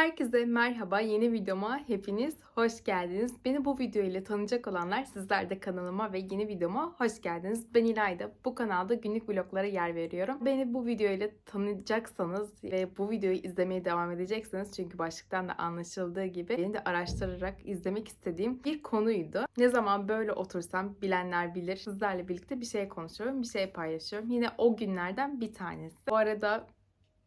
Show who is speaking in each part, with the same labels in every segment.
Speaker 1: Herkese merhaba. Yeni videoma hepiniz hoş geldiniz. Beni bu video ile tanıyacak olanlar sizler de kanalıma ve yeni videoma hoş geldiniz. Ben İlayda. Bu kanalda günlük vloglara yer veriyorum. Beni bu video ile tanıyacaksanız ve bu videoyu izlemeye devam edeceksiniz çünkü başlıktan da anlaşıldığı gibi beni de araştırarak izlemek istediğim bir konuydu. Ne zaman böyle otursam bilenler bilir. Sizlerle birlikte bir şey konuşuyorum, bir şey paylaşıyorum. Yine o günlerden bir tanesi. Bu arada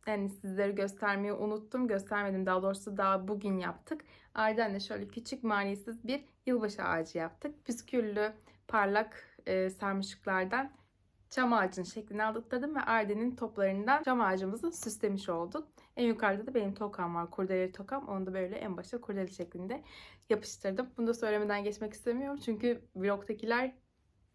Speaker 1: yani sizlere göstermeyi unuttum. Göstermedim daha doğrusu daha bugün yaptık. Ardından da şöyle küçük maliyesiz bir yılbaşı ağacı yaptık. Püsküllü parlak e, sarmaşıklardan çam ağacının şeklini aldırdım ve Arden'in toplarından çam ağacımızı süslemiş olduk. En yukarıda da benim tokam var. Kurdele tokam. Onu da böyle en başta kurdele şeklinde yapıştırdım. Bunu da söylemeden geçmek istemiyorum. Çünkü vlogtakiler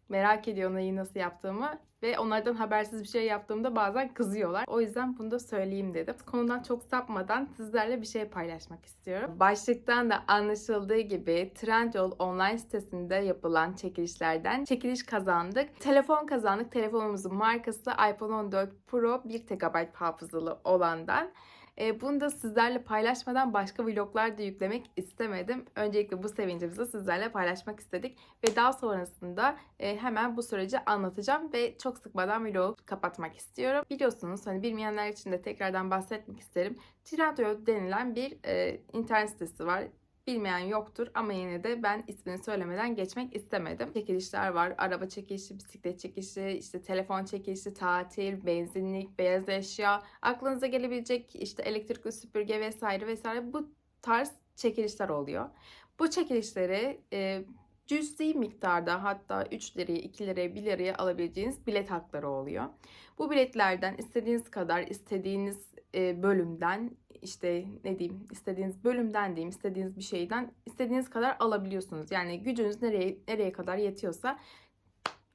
Speaker 1: merak ediyor neyi nasıl yaptığımı ve onlardan habersiz bir şey yaptığımda bazen kızıyorlar. O yüzden bunu da söyleyeyim dedim. Konudan çok sapmadan sizlerle bir şey paylaşmak istiyorum. Başlıktan da anlaşıldığı gibi Trendyol online sitesinde yapılan çekilişlerden çekiliş kazandık. Telefon kazandık. Telefonumuzun markası iPhone 14 Pro 1 TB hafızalı olandan. E, bunu da sizlerle paylaşmadan başka vloglar da yüklemek istemedim. Öncelikle bu sevincimizi sizlerle paylaşmak istedik. Ve daha sonrasında e, hemen bu süreci anlatacağım ve çok sıkmadan vlogu kapatmak istiyorum. Biliyorsunuz hani bilmeyenler için de tekrardan bahsetmek isterim. Trendyol denilen bir e, internet sitesi var bilmeyen yoktur ama yine de ben ismini söylemeden geçmek istemedim. Çekilişler var. Araba çekilişi, bisiklet çekilişi, işte telefon çekilişi, tatil, benzinlik, beyaz eşya, aklınıza gelebilecek işte elektrikli süpürge vesaire vesaire bu tarz çekilişler oluyor. Bu çekilişleri e, cüzi miktarda hatta 3 liraya, 2 liraya, 1 liraya alabileceğiniz bilet hakları oluyor. Bu biletlerden istediğiniz kadar istediğiniz e, bölümden işte ne diyeyim istediğiniz bölümden diyeyim istediğiniz bir şeyden istediğiniz kadar alabiliyorsunuz. Yani gücünüz nereye nereye kadar yetiyorsa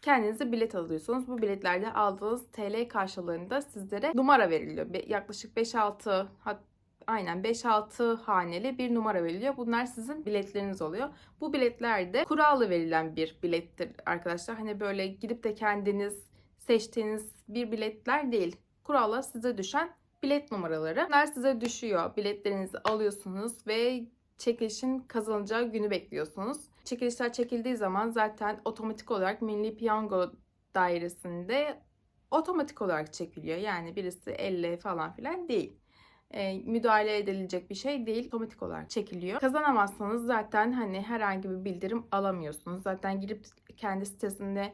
Speaker 1: kendinize bilet alıyorsunuz. Bu biletlerde aldığınız TL karşılığında sizlere numara veriliyor. Yaklaşık 5-6 hatta aynen 5-6 haneli bir numara veriliyor. Bunlar sizin biletleriniz oluyor. Bu biletler de kurallı verilen bir bilettir arkadaşlar. Hani böyle gidip de kendiniz seçtiğiniz bir biletler değil. Kuralla size düşen bilet numaraları. Bunlar size düşüyor. Biletlerinizi alıyorsunuz ve çekilişin kazanacağı günü bekliyorsunuz. Çekilişler çekildiği zaman zaten otomatik olarak Milli Piyango dairesinde otomatik olarak çekiliyor. Yani birisi 50 falan filan değil. E, müdahale edilecek bir şey değil. Otomatik olarak çekiliyor. Kazanamazsanız zaten hani herhangi bir bildirim alamıyorsunuz. Zaten girip kendi sitesinde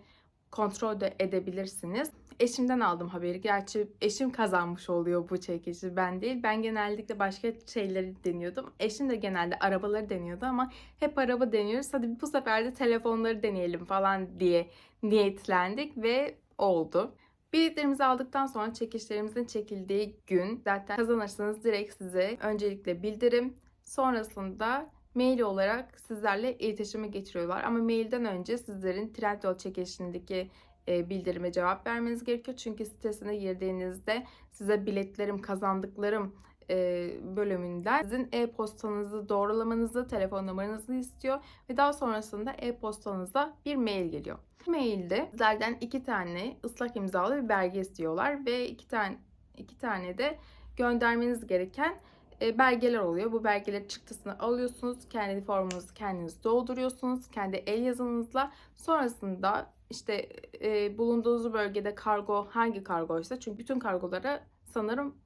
Speaker 1: kontrol de edebilirsiniz. Eşimden aldım haberi. Gerçi eşim kazanmış oluyor bu çekişi ben değil. Ben genellikle başka şeyleri deniyordum. Eşim de genelde arabaları deniyordu ama hep araba deniyoruz. Hadi bu sefer de telefonları deneyelim falan diye niyetlendik ve oldu. Biletlerimizi aldıktan sonra çekişlerimizin çekildiği gün zaten kazanırsanız direkt size öncelikle bildirim sonrasında mail olarak sizlerle iletişime geçiriyorlar. Ama mailden önce sizlerin Trendyol çekilişindeki bildirime cevap vermeniz gerekiyor. Çünkü sitesine girdiğinizde size biletlerim, kazandıklarım e, bölümünden sizin e-postanızı doğrulamanızı, telefon numaranızı istiyor ve daha sonrasında e-postanıza bir mail geliyor. Mailde sizlerden iki tane ıslak imzalı bir belge istiyorlar ve iki tane iki tane de göndermeniz gereken e, belgeler oluyor. Bu belgeleri çıktısını alıyorsunuz. Kendi formunuzu kendiniz dolduruyorsunuz. Kendi el yazınızla. Sonrasında işte e, bulunduğunuz bölgede kargo hangi kargoysa çünkü bütün kargolara sanırım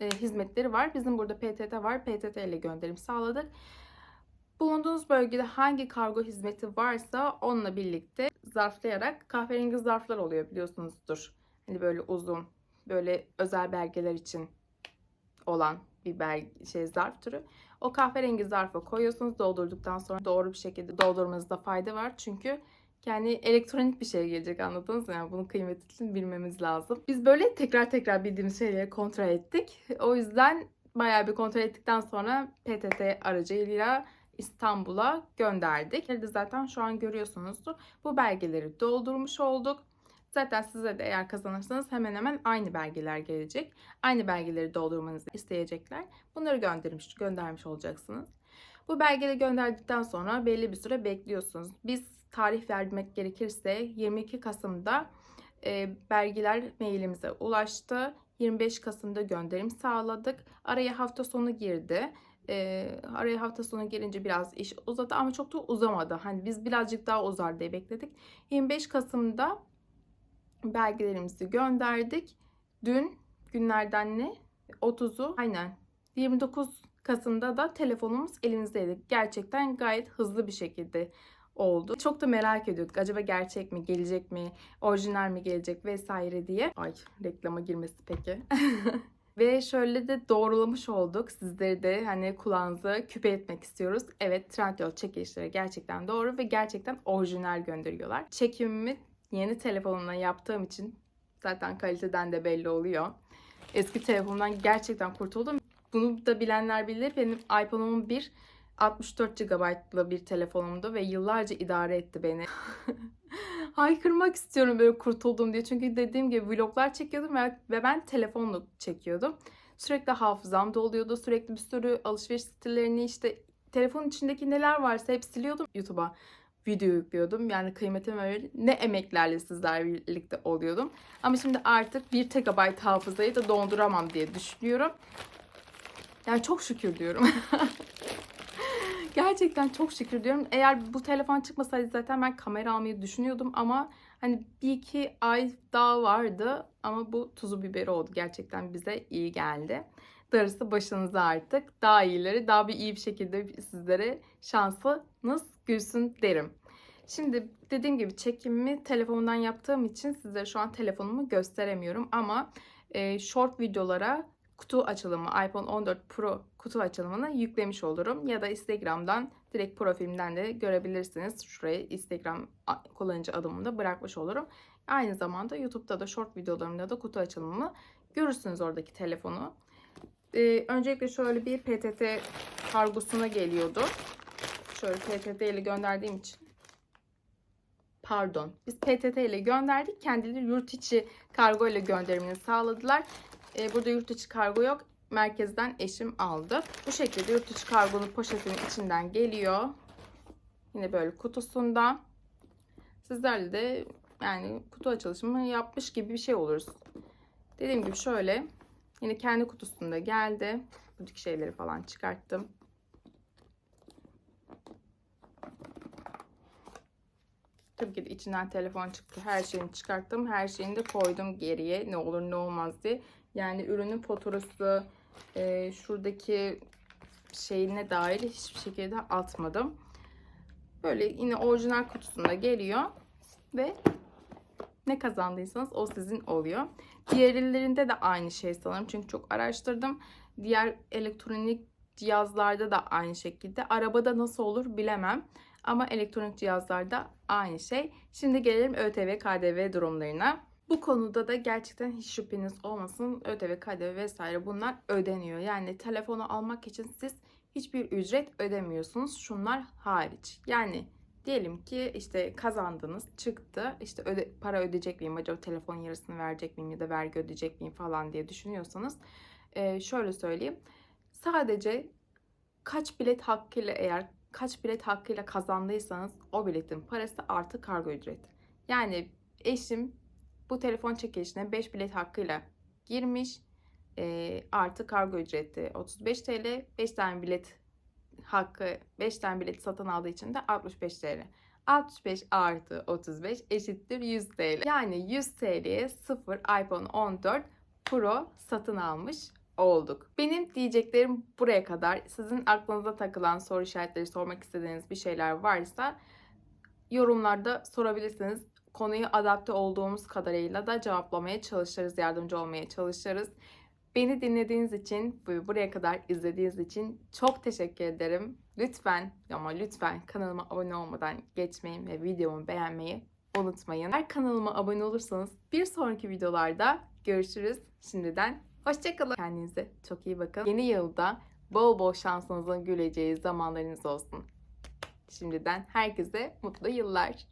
Speaker 1: e, hizmetleri var. Bizim burada PTT var. PTT ile gönderim sağladık. Bulunduğunuz bölgede hangi kargo hizmeti varsa onunla birlikte zarflayarak kahverengi zarflar oluyor biliyorsunuzdur. Hani böyle uzun, böyle özel belgeler için olan bir belge, şey zarf türü. O kahverengi zarfa koyuyorsunuz. Doldurduktan sonra doğru bir şekilde doldurmanızda fayda var. Çünkü yani elektronik bir şey gelecek anladınız mı? Yani bunun kıymetini bilmemiz lazım. Biz böyle tekrar tekrar bildiğimiz şeyleri kontrol ettik. O yüzden bayağı bir kontrol ettikten sonra PTT aracıyla İstanbul'a gönderdik. de zaten şu an görüyorsunuzdur. Bu belgeleri doldurmuş olduk. Zaten size de eğer kazanırsanız hemen hemen aynı belgeler gelecek. Aynı belgeleri doldurmanızı isteyecekler. Bunları göndermiş, göndermiş olacaksınız. Bu belgeleri gönderdikten sonra belli bir süre bekliyorsunuz. Biz tarih vermek gerekirse 22 Kasım'da e, belgeler mailimize ulaştı. 25 Kasım'da gönderim sağladık. Araya hafta sonu girdi. Ee, araya hafta sonu gelince biraz iş uzadı ama çok da uzamadı. Hani biz birazcık daha uzar diye bekledik. 25 Kasım'da belgelerimizi gönderdik. Dün günlerden ne? 30'u aynen 29 Kasım'da da telefonumuz elimizdeydi. Gerçekten gayet hızlı bir şekilde oldu. Çok da merak ediyorduk. Acaba gerçek mi, gelecek mi, orijinal mi gelecek vesaire diye. Ay reklama girmesi peki. Ve şöyle de doğrulamış olduk. Sizleri de hani kulağınıza küpe etmek istiyoruz. Evet Trendyol çekilişleri gerçekten doğru ve gerçekten orijinal gönderiyorlar. Çekimimi yeni telefonumla yaptığım için zaten kaliteden de belli oluyor. Eski telefonumdan gerçekten kurtuldum. Bunu da bilenler bilir. Benim iPhone'um bir 64 GB'lı bir telefonumdu ve yıllarca idare etti beni. Haykırmak istiyorum böyle kurtuldum diye. Çünkü dediğim gibi vloglar çekiyordum ve ben telefonla çekiyordum. Sürekli hafızam doluyordu. Sürekli bir sürü alışveriş sitelerini işte telefonun içindeki neler varsa hep siliyordum YouTube'a video yüklüyordum. Yani kıymetimi verir ne emeklerle sizlerle birlikte oluyordum. Ama şimdi artık 1 TB hafızayı da donduramam diye düşünüyorum. Yani çok şükür diyorum. Gerçekten çok şükür diyorum. Eğer bu telefon çıkmasaydı zaten ben kamera almayı düşünüyordum ama hani bir iki ay daha vardı ama bu tuzu biberi oldu. Gerçekten bize iyi geldi. Darısı başınıza artık. Daha iyileri, daha bir iyi bir şekilde sizlere şansınız gülsün derim. Şimdi dediğim gibi çekimimi telefondan yaptığım için size şu an telefonumu gösteremiyorum ama e, short videolara kutu açılımı iPhone 14 Pro kutu açılımını yüklemiş olurum. Ya da Instagram'dan direkt profilimden de görebilirsiniz. Şuraya Instagram kullanıcı adımını bırakmış olurum. Aynı zamanda YouTube'da da short videolarımda da kutu açılımını görürsünüz oradaki telefonu. Ee, öncelikle şöyle bir PTT kargosuna geliyordu. Şöyle PTT ile gönderdiğim için pardon. Biz PTT ile gönderdik. Kendileri yurt içi kargo ile gönderimini sağladılar. Ee, burada yurt içi kargo yok. Merkezden eşim aldı. Bu şekilde yurt içi kargonun poşetinin içinden geliyor. Yine böyle kutusunda. Sizlerle de yani kutu açılışımı yapmış gibi bir şey oluruz. Dediğim gibi şöyle yine kendi kutusunda geldi. Buradaki şeyleri falan çıkarttım. Tabii ki de içinden telefon çıktı. Her şeyini çıkarttım. Her şeyini de koydum geriye. Ne olur ne olmaz diye. Yani ürünün faturası, e, şuradaki şeyine dair hiçbir şekilde atmadım. Böyle yine orijinal kutusunda geliyor. Ve ne kazandıysanız o sizin oluyor. Diğerlerinde de aynı şey sanırım. Çünkü çok araştırdım. Diğer elektronik cihazlarda da aynı şekilde. Arabada nasıl olur bilemem. Ama elektronik cihazlarda aynı şey. Şimdi gelelim ÖTV, KDV durumlarına. Bu konuda da gerçekten hiç şüpheniz olmasın. ÖTV, KDV vesaire bunlar ödeniyor. Yani telefonu almak için siz hiçbir ücret ödemiyorsunuz. Şunlar hariç. Yani diyelim ki işte kazandınız, çıktı. İşte öde, para ödeyecek miyim? Acaba telefon yarısını verecek miyim ya da vergi ödeyecek miyim falan diye düşünüyorsanız e, şöyle söyleyeyim. Sadece kaç bilet hakkıyla eğer kaç bilet hakkıyla kazandıysanız o biletin parası artı kargo ücreti. Yani eşim bu telefon çekilişine 5 bilet hakkıyla girmiş. E, artı kargo ücreti 35 TL. 5 tane bilet hakkı 5 tane bilet satın aldığı için de 65 TL. 65 artı 35 eşittir 100 TL. Yani 100 TL'ye 0 iPhone 14 Pro satın almış olduk. Benim diyeceklerim buraya kadar. Sizin aklınıza takılan soru işaretleri sormak istediğiniz bir şeyler varsa yorumlarda sorabilirsiniz. Konuyu adapte olduğumuz kadarıyla da cevaplamaya çalışırız, yardımcı olmaya çalışırız. Beni dinlediğiniz için buraya kadar izlediğiniz için çok teşekkür ederim. Lütfen ama lütfen kanalıma abone olmadan geçmeyin ve videomu beğenmeyi unutmayın. Eğer kanalıma abone olursanız bir sonraki videolarda görüşürüz. Şimdiden hoşçakalın. Kendinize çok iyi bakın. Yeni yılda bol bol şansınızın güleceği zamanlarınız olsun. Şimdiden herkese mutlu yıllar.